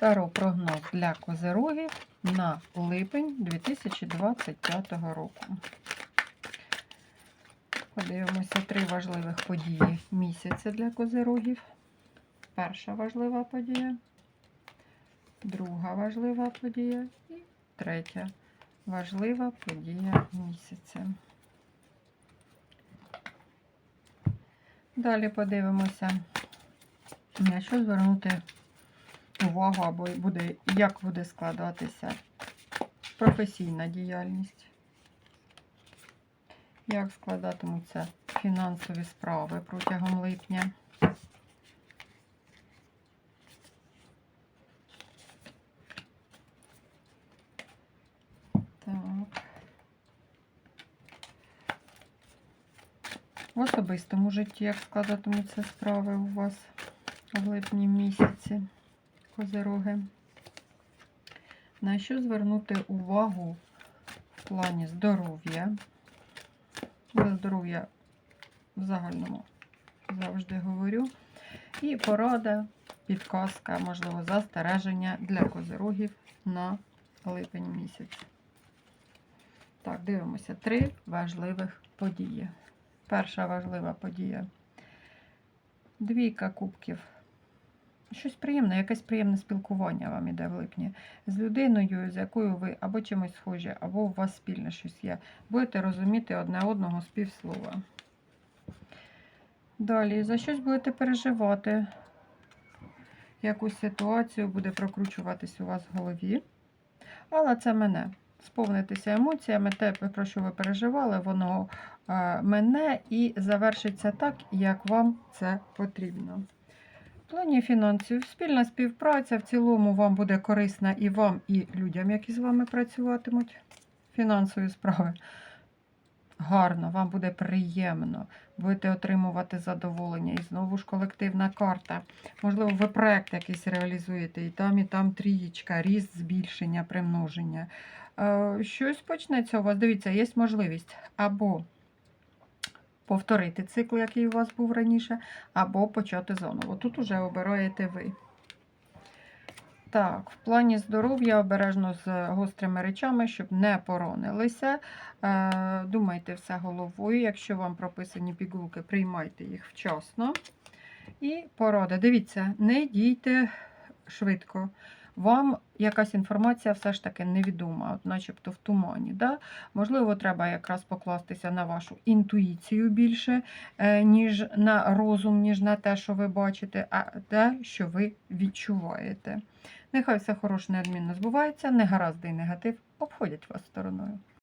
Таро прогноз для козерогів на липень 2025 року. Подивимося три важливих події місяця для козерогів. Перша важлива подія, друга важлива подія і третя важлива подія місяця. Далі подивимося, на що звернути увагу, або буде, як буде складатися професійна діяльність, як складатимуться фінансові справи протягом липня. В особистому житті, як складатимуться справи у вас в липні місяці, козероги. На що звернути увагу в плані здоров'я? За здоров'я в загальному завжди говорю. І порада, підказка, можливо, застереження для козерогів на липень місяць. Так, дивимося три важливих події. Перша важлива подія. Двійка кубків. Щось приємне, якесь приємне спілкування вам іде в липні. З людиною, з якою ви або чимось схожі, або у вас спільне щось є. Будете розуміти одне одного з півслова. Далі, за щось будете переживати. Якусь ситуацію буде прокручуватись у вас в голові. Але це мене. Сповнитися емоціями, те, про що ви переживали, воно е, мене і завершиться так, як вам це потрібно. Плані фінансів спільна співпраця в цілому вам буде корисна і вам, і людям, які з вами працюватимуть. Фінансові справи. Гарно, вам буде приємно, будете отримувати задоволення. І знову ж колективна карта. Можливо, ви проект якийсь реалізуєте, і там, і там трієчка, ріст, збільшення, примноження. Е, Щось почнеться у вас. Дивіться, є можливість або повторити цикл, який у вас був раніше, або почати заново. Тут уже обираєте ви. Так, в плані здоров'я обережно з гострими речами, щоб не поронилися. Е, Думайте все головою. Якщо вам прописані пігулки, приймайте їх вчасно. І порада. Дивіться, не дійте швидко. Вам якась інформація все ж таки невідома, от начебто в тумані. Да? Можливо, треба якраз покластися на вашу інтуїцію більше, е, ніж на розум, ніж на те, що ви бачите, а те, що ви відчуваєте. Нехай все хороше неодмінно збувається, негаразди і негатив обходять вас стороною.